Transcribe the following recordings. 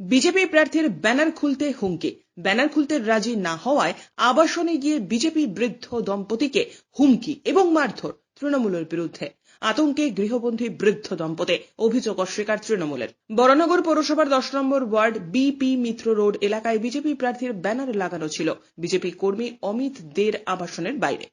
BJP প্রার্থীর banner খুলতে হুমকি। ব্যানার খুলতে রাজি না হওয়ায় আবাসনে গিয়ে বিজেপি বৃদ্ধ দম্পতিকে হুমকি এবং মারধর তৃণমূলের বিরুদ্ধে। আতঙ্কে গৃহবন্দী বৃদ্ধ দম্পতি অভিযোগ অস্বীকার তৃণমূলের। বরানগর পৌরসভার দশ নম্বর ওয়ার্ড বিপি মিত্র রোড এলাকায় বিজেপি প্রার্থীর ব্যানার লাগানো ছিল। বিজেপি কর্মী অমিত দের আবাসনের বাইরে।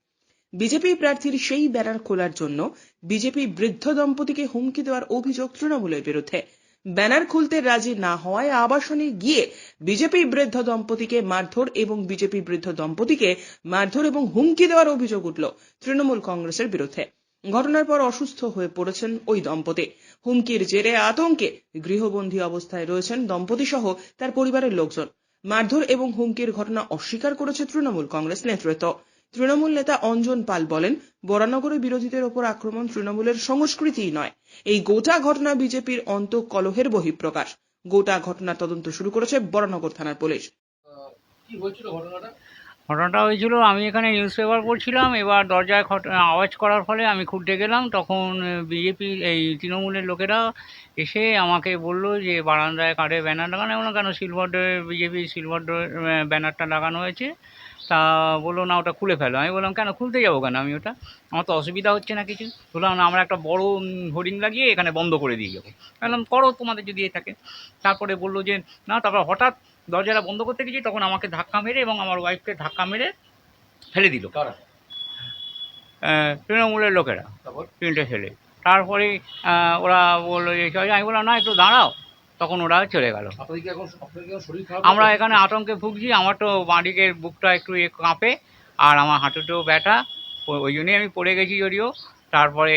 বিজেপি প্রার্থীর সেই ব্যানার খোলার জন্য বিজেপি বৃদ্ধ দম্পতিকে হুমকি দেওয়ার অভিযোগ তৃণমূলের বিরুদ্ধে। ব্যানার খুলতে রাজি না হওয়ায় আবাসনে গিয়ে বিজেপি বৃদ্ধ দম্পতিকে মারধর এবং বিজেপি বৃদ্ধ দম্পতিকে মারধর এবং হুমকি দেওয়ার অভিযোগ উঠল তৃণমূল কংগ্রেসের বিরুদ্ধে। ঘটনার পর অসুস্থ হয়ে পড়েছেন ওই দম্পতি। হুমকির জেরে আতঙ্কে গৃহবন্দী অবস্থায় রয়েছেন দম্পতি সহ তার পরিবারের লোকজন। মারধর এবং হুমকির ঘটনা অস্বীকার করেছে তৃণমূল কংগ্রেস নেতৃত্ব। তৃণমূল নেতা অঞ্জন পাল বলেন, বরানগরে বিরোধীদের ওপর আক্রমণ তৃণমূলের সংস্কৃতিই নয়। এই গোটা ঘটনা বিজেপির অন্ত কলহের বহিঃপ্রকাশ। গোটা ঘটনার তদন্ত শুরু করেছে বরানগর থানার পুলিশ। কি হয়েছিল ঘটনাটা? ঘটনাটা হয়েছিল, আমি এখানে নিউজ পেপার পড়ছিলাম, এবার দরজায় আওয়াজ করার ফলে আমি খুঁড়তে গেলাম, তখন বিজেপি এই তৃণমূলের লোকেরা এসে আমাকে বলল যে, বারান্দায় কাঠে ব্যানার লাগানো, এমন কেন সিলভার বিজেপি সিলভার ব্যানারটা লাগানো হয়েছে? তা বলল, না, ওটা খুলে ফেলো। আমি বললাম, কেন, খুলতে যাব কেন আমি ওটা? আমার তো অসুবিধা হচ্ছে না কিছু। বললাম, না, আমরা একটা বড় হোর্ডিং লাগিয়ে এখানে বন্ধ করে দিয়ে যাব। বললাম, করো, তোমাদের যদি এ থাকে। তারপরে বলল যে, না, তারপর হঠাৎ দরজাটা বন্ধ করতে গেছি তখন আমাকে ধাক্কা মেরে এবং আমার ওয়াইফকে ধাক্কা মেরে ফেলে দিল। তৃণমূলের লোকেরা। তিনটে ছেলে। তারপরে ওরা বলল যে আমি বললাম না একটু দাঁড়াও। তখন ওরা চলে গেল। আমরা এখানে আতঙ্কে ভুগছি আমার তো বাঁদিকের বুকটা একটু এ কাঁপে আর আমার হাঁটুতেও ব্যথা। ওই জন্যই আমি পড়ে গেছি যদিও। তারপরে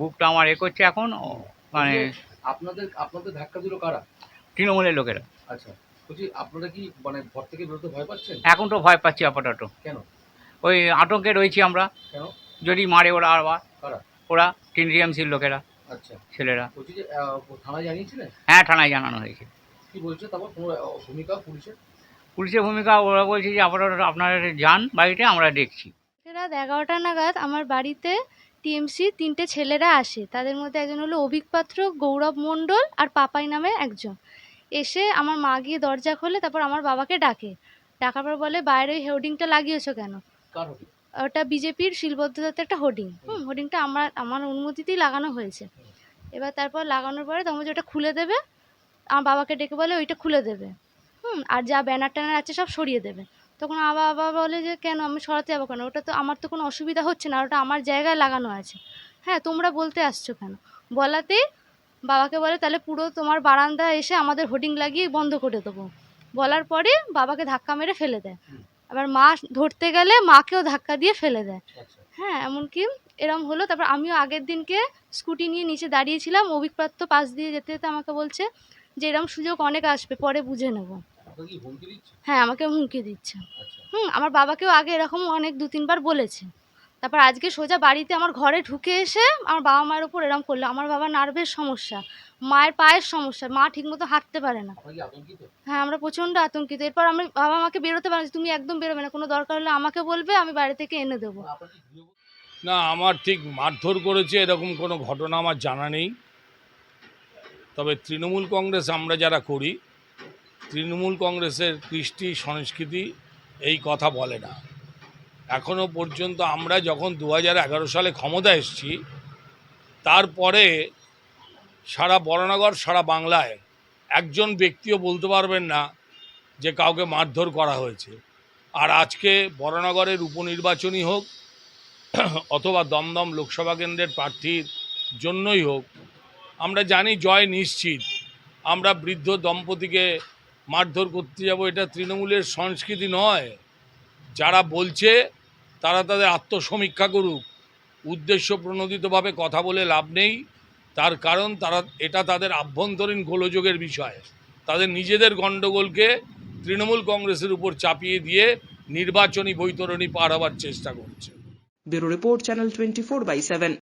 বুকটা আমার এ করছে এখন মানে আপনাদের আপনাদের ধাক্কা দিল কারা? তৃণমূলের লোকেরা। আচ্ছা। বলছি আপনারা কি মানে ঘর থেকে বেরোতে ভয় পাচ্ছেন? এখন তো ভয় পাচ্ছি আপাতত। কেন? ওই আতঙ্কে রয়েছি আমরা। কেন? যদি মারে ওরা আবার কারা? ওরা টিএমসির লোকেরা আচ্ছা। ছেলেরা। বলছি যে থানায় জানিয়েছিলেন? হ্যাঁ থানায় জানানো হয়েছে। কি বলছে? তারপর কোনো ভূমিকা পুলিশের? পুলিশের ভূমিকা ওরা বলছে যে আপনারা আপনারা যান বাড়িতে আমরা দেখছি। রাত এগারোটা নাগাদ আমার বাড়িতে টিএমসি তিনটে ছেলেরা আসে। তাদের মধ্যে একজন হলো অভিক পাত্র গৌরব মণ্ডল আর পাপাই নামে একজন। এসে আমার মা গিয়ে দরজা খোলে তারপর আমার বাবাকে ডাকে। ডাকার পর বলে বাইরে ওই হোর্ডিংটা লাগিয়েছো কেন? ওটা বিজেপির শিলবদ্ধতাতে একটা হোর্ডিং। হুম। হোর্ডিংটা আমার আমার অনুমতিতেই লাগানো হয়েছে। এবার তারপর লাগানোর পরে তখন যে ওটা খুলে দেবে আমার বাবাকে ডেকে বলে ওইটা খুলে দেবে। হুম আর যা ব্যানার ট্যানার আছে সব সরিয়ে দেবে। তখন আমার বাবা বলে যে কেন? আমি সরাতে যাব কেন? ওটা তো আমার তো কোনো অসুবিধা হচ্ছে না ওটা আমার জায়গায় লাগানো আছে। হ্যাঁ তোমরা বলতে আসছো কেন? বলাতেই বাবাকে বলে তাহলে পুরো তোমার বারান্দা এসে আমাদের হোর্ডিং লাগিয়ে বন্ধ করে দেবো। বলার পরে বাবাকে ধাক্কা মেরে ফেলে দেয়। আবার মা ধরতে গেলে মাকেও ধাক্কা দিয়ে ফেলে দেয়। আচ্ছা হ্যাঁ এমনকি এরম হলো। তারপর আমিও আগের দিনকে স্কুটি নিয়ে নিচে দাঁড়িয়েছিলাম। অভিপ্রাপ্ত পাশ দিয়ে যেতে যেতে আমাকে বলছে যে এরম সুযোগ অনেক আসবে পরে বুঝে নেব। হ্যাঁ আমাকে হুমকি দিচ্ছে। আচ্ছা। হুম আমার বাবাকেও আগে এরকম অনেক দু তিনবার বলেছে। তারপর আজকে সোজা বাড়িতে আমার ঘরে ঢুকে এসে আমার বাবা মায়ের ওপর এরম করল। আমার বাবা নার্ভের সমস্যা মায়ের পায়ের সমস্যা মা ঠিকমতো হাঁটতে পারে না। হ্যাঁ আমরা প্রচণ্ড আতঙ্কিত। এরপর আমি বাবা মাকে বেরোতে পারি তুমি একদম বেরোবে না কোনো দরকার হলে আমাকে বলবে আমি বাড়ি থেকে এনে দেবো? না আমার ঠিক মারধর করেছে এরকম কোনো ঘটনা আমার জানা নেই। তবে তৃণমূল কংগ্রেস আমরা যারা করি তৃণমূল কংগ্রেসের কৃষ্টি সংস্কৃতি এই কথা বলে না। এখনও পর্যন্ত আমরা যখন দু সালে ক্ষমতা এসছি, তারপরে সারা বরানগর সারা বাংলায় একজন ব্যক্তিও বলতে পারবেন না যে কাউকে মারধর করা হয়েছে। আর আজকে বরানগরের উপনির্বাচনই হোক, অথবা দমদম লোকসভা কেন্দ্রের প্রার্থীর জন্যই হোক, আমরা জানি জয় নিশ্চিত। আমরা বৃদ্ধ দম্পতিকে মারধর করতে যাব, এটা তৃণমূলের সংস্কৃতি নয়। যারা বলছে, তারা তাদের আত্মসমীক্ষা করুক। উদ্দেশ্য প্রণোদিতভাবে কথা বলে লাভ নেই। তার কারণ, তারা, এটা তাদের আভ্যন্তরীণ গোলযোগের বিষয়। তাদের নিজেদের গণ্ডগোলকে তৃণমূল কংগ্রেসের উপর চাপিয়ে দিয়ে নির্বাচনী বৈতরণী পার হওয়ার চেষ্টা করছে। Bureau report, channel twenty four by seven.